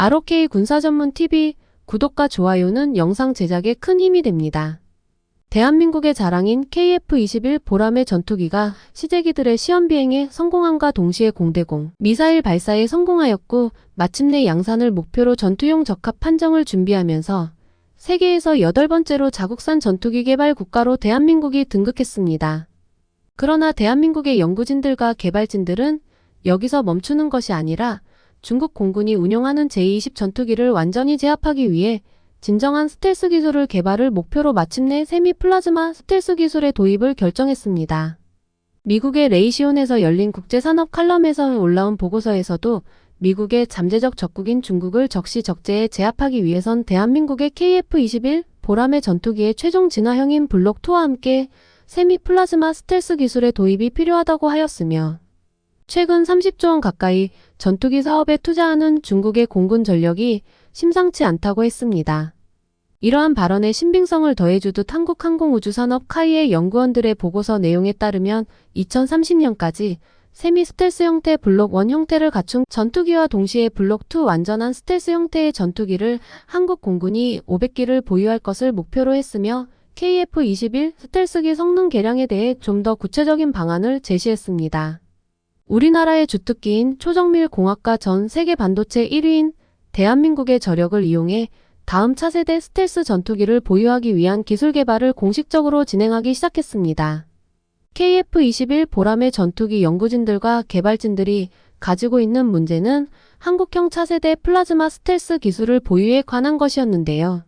ROK 군사전문 TV 구독과 좋아요는 영상 제작에 큰 힘이 됩니다. 대한민국의 자랑인 KF-21 보람의 전투기가 시제기들의 시험 비행에 성공함과 동시에 공대공 미사일 발사에 성공하였고 마침내 양산을 목표로 전투용 적합 판정을 준비하면서 세계에서 여덟 번째로 자국산 전투기 개발 국가로 대한민국이 등극했습니다. 그러나 대한민국의 연구진들과 개발진들은 여기서 멈추는 것이 아니라 중국 공군이 운용하는 제20 전투기를 완전히 제압하기 위해 진정한 스텔스 기술을 개발을 목표로 마침내 세미 플라즈마 스텔스 기술의 도입을 결정했습니다. 미국의 레이시온에서 열린 국제산업 칼럼에서 올라온 보고서에서도 미국의 잠재적 적국인 중국을 적시 적재에 제압하기 위해선 대한민국의 KF-21 보람의 전투기의 최종 진화형인 블록2와 함께 세미 플라즈마 스텔스 기술의 도입이 필요하다고 하였으며 최근 30조 원 가까이 전투기 사업에 투자하는 중국의 공군 전력이 심상치 않다고 했습니다. 이러한 발언에 신빙성을 더해주듯 한국항공우주산업 카이의 연구원들의 보고서 내용에 따르면 2030년까지 세미 스텔스 형태 블록 1 형태를 갖춘 전투기와 동시에 블록 2 완전한 스텔스 형태의 전투기를 한국 공군이 500기를 보유할 것을 목표로 했으며 KF-21 스텔스기 성능 개량에 대해 좀 더 구체적인 방안을 제시했습니다. 우리나라의 주특기인 초정밀 공학과 전 세계 반도체 1위인 대한민국의 저력을 이용해 다음 차세대 스텔스 전투기를 보유하기 위한 기술 개발을 공식적으로 진행하기 시작했습니다. KF-21 보람의 전투기 연구진들과 개발진들이 가지고 있는 문제는 한국형 차세대 플라즈마 스텔스 기술을 보유에 관한 것이었는데요.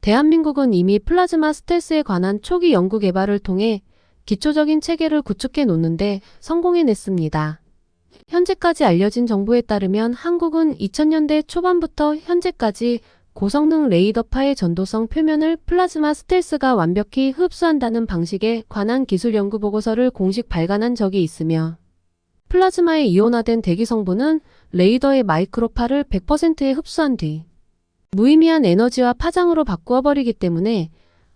대한민국은 이미 플라즈마 스텔스에 관한 초기 연구 개발을 통해 기초적인 체계를 구축해 놓는데 성공해냈습니다. 현재까지 알려진 정보에 따르면 한국은 2000년대 초반부터 현재까지 고성능 레이더파의 전도성 표면을 플라즈마 스텔스가 완벽히 흡수한다는 방식에 관한 기술 연구 보고서를 공식 발간한 적이 있으며 플라즈마의 이온화된 대기 성분은 레이더의 마이크로파를 100%에 흡수한 뒤 무의미한 에너지와 파장으로 바꾸어 버리기 때문에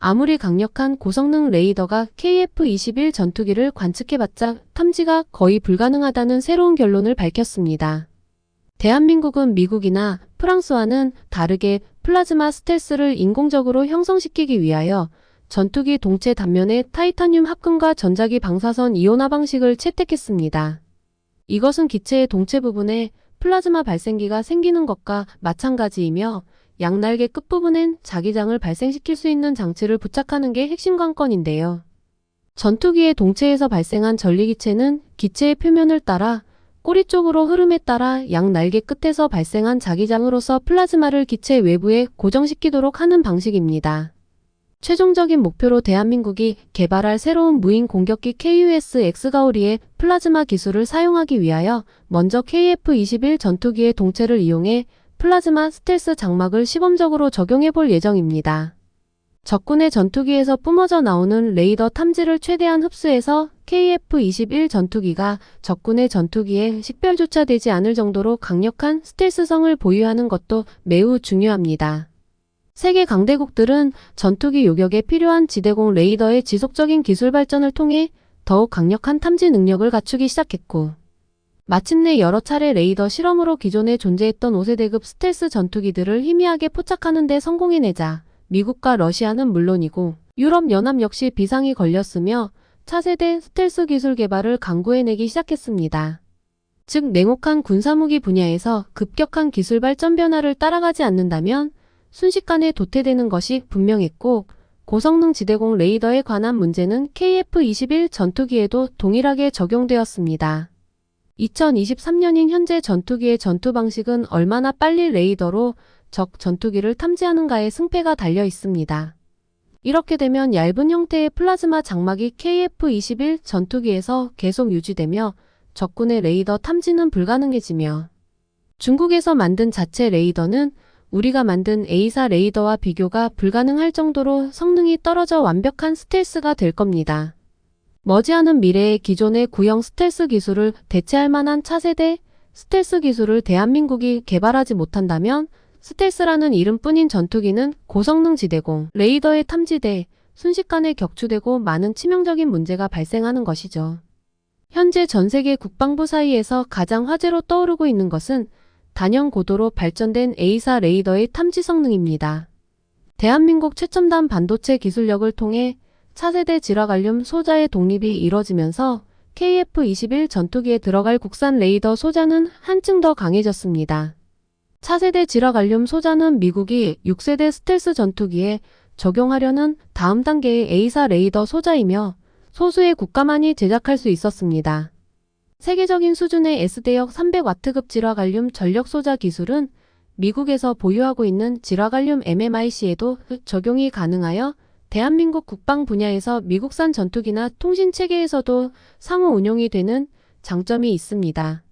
아무리 강력한 고성능 레이더가 KF-21 전투기를 관측해봤자 탐지가 거의 불가능하다는 새로운 결론을 밝혔습니다. 대한민국은 미국이나 프랑스와는 다르게 플라즈마 스텔스를 인공적으로 형성시키기 위하여 전투기 동체 단면에 타이타늄 합금과 전자기 방사선 이온화 방식을 채택했습니다. 이것은 기체의 동체 부분에 플라즈마 발생기가 생기는 것과 마찬가지이며 양날개 끝부분엔 자기장을 발생시킬 수 있는 장치를 부착하는 게 핵심 관건인데요. 전투기의 동체에서 발생한 전리기체는 기체의 표면을 따라 꼬리 쪽으로 흐름에 따라 양 날개 끝에서 발생한 자기장으로서 플라즈마를 기체 외부에 고정시키도록 하는 방식입니다. 최종적인 목표로 대한민국이 개발할 새로운 무인 공격기 KUS X가오리의 플라즈마 기술을 사용하기 위하여 먼저 KF-21 전투기의 동체를 이용해 플라즈마 스텔스 장막을 시범적으로 적용해 볼 예정입니다. 적군의 전투기에서 뿜어져 나오는 레이더 탐지를 최대한 흡수해서 KF-21 전투기가 적군의 전투기에 식별조차 되지 않을 정도로 강력한 스텔스성을 보유하는 것도 매우 중요합니다. 세계 강대국들은 전투기 요격에 필요한 지대공 레이더의 지속적인 기술 발전을 통해 더욱 강력한 탐지 능력을 갖추기 시작했고 마침내 여러 차례 레이더 실험으로 기존에 존재했던 5세대급 스텔스 전투기들을 희미하게 포착하는 데 성공해내자 미국과 러시아는 물론이고 유럽연합 역시 비상이 걸렸으며 차세대 스텔스 기술 개발을 강구해내기 시작했습니다. 즉 냉혹한 군사무기 분야에서 급격한 기술 발전 변화를 따라가지 않는다면 순식간에 도태되는 것이 분명했고 고성능 지대공 레이더에 관한 문제는 KF-21 전투기에도 동일하게 적용되었습니다. 2023년인 현재 전투기의 전투 방식은 얼마나 빨리 레이더로 적 전투기를 탐지하는가에 승패가 달려 있습니다. 이렇게 되면 얇은 형태의 플라즈마 장막이 KF-21 전투기에서 계속 유지되며 적군의 레이더 탐지는 불가능해지며 중국에서 만든 자체 레이더는 우리가 만든 A사 레이더와 비교가 불가능할 정도로 성능이 떨어져 완벽한 스텔스가 될 겁니다. 머지않은 미래의 기존의 구형 스텔스 기술을 대체할 만한 차세대 스텔스 기술을 대한민국이 개발하지 못한다면 스텔스라는 이름뿐인 전투기는 고성능 지대공, 레이더에 탐지돼 순식간에 격추되고 많은 치명적인 문제가 발생하는 것이죠. 현재 전 세계 국방부 사이에서 가장 화제로 떠오르고 있는 것은 단연 고도로 발전된 A사 레이더의 탐지 성능입니다. 대한민국 최첨단 반도체 기술력을 통해 차세대 지라갈륨 소자의 독립이 이뤄지면서 KF-21 전투기에 들어갈 국산 레이더 소자는 한층 더 강해졌습니다. 차세대 지라갈륨 소자는 미국이 6세대 스텔스 전투기에 적용하려는 다음 단계의 A사 레이더 소자이며 소수의 국가만이 제작할 수 있었습니다. 세계적인 수준의 S대역 300W급 지라갈륨 전력 소자 기술은 미국에서 보유하고 있는 지라갈륨 MMIC에도 적용이 가능하여 대한민국 국방 분야에서 미국산 전투기나 통신 체계에서도 상호 운용이 되는 장점이 있습니다.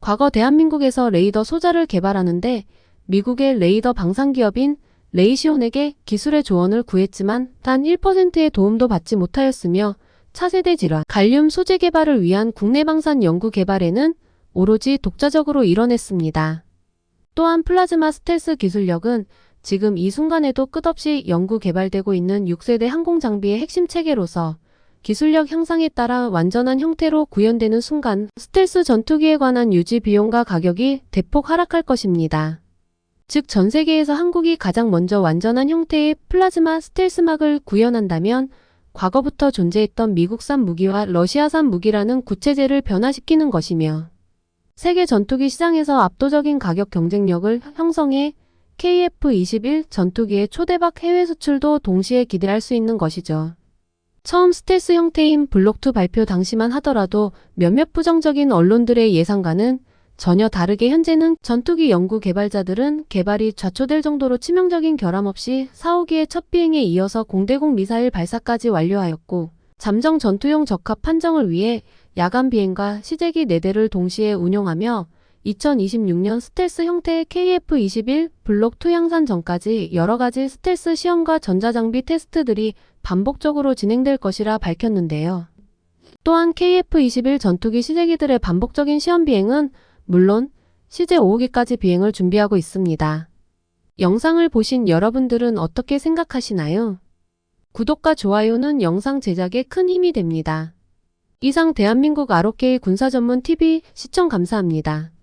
과거 대한민국에서 레이더 소자를 개발하는데 미국의 레이더 방산 기업인 레이시온에게 기술의 조언을 구했지만 단 1%의 도움도 받지 못하였으며 차세대 질환, 갈륨 소재 개발을 위한 국내 방산 연구 개발에는 오로지 독자적으로 이뤄냈습니다. 또한 플라즈마 스텔스 기술력은 지금 이 순간에도 끝없이 연구 개발되고 있는 6세대 항공 장비의 핵심 체계로서 기술력 향상에 따라 완전한 형태로 구현되는 순간 스텔스 전투기에 관한 유지 비용과 가격이 대폭 하락할 것입니다. 즉 전 세계에서 한국이 가장 먼저 완전한 형태의 플라즈마 스텔스막을 구현한다면 과거부터 존재했던 미국산 무기와 러시아산 무기라는 구체제를 변화시키는 것이며 세계 전투기 시장에서 압도적인 가격 경쟁력을 형성해 KF-21 전투기의 초대박 해외 수출도 동시에 기대할 수 있는 것이죠. 처음 스텔스 형태인 블록2 발표 당시만 하더라도 몇몇 부정적인 언론들의 예상과는 전혀 다르게 현재는 전투기 연구 개발자들은 개발이 좌초될 정도로 치명적인 결함 없이 4, 5기의 첫 비행에 이어서 공대공 미사일 발사까지 완료하였고 잠정 전투용 적합 판정을 위해 야간 비행과 시제기 4대를 동시에 운용하며 2026년 스텔스 형태의 KF-21 블록 2 양산 전까지 여러 가지 스텔스 시험과 전자장비 테스트들이 반복적으로 진행될 것이라 밝혔는데요. 또한 KF-21 전투기 시제기들의 반복적인 시험 비행은 물론 시제 5호기까지 비행을 준비하고 있습니다. 영상을 보신 여러분들은 어떻게 생각하시나요? 구독과 좋아요는 영상 제작에 큰 힘이 됩니다. 이상 대한민국 ROK 군사 전문 TV 시청 감사합니다.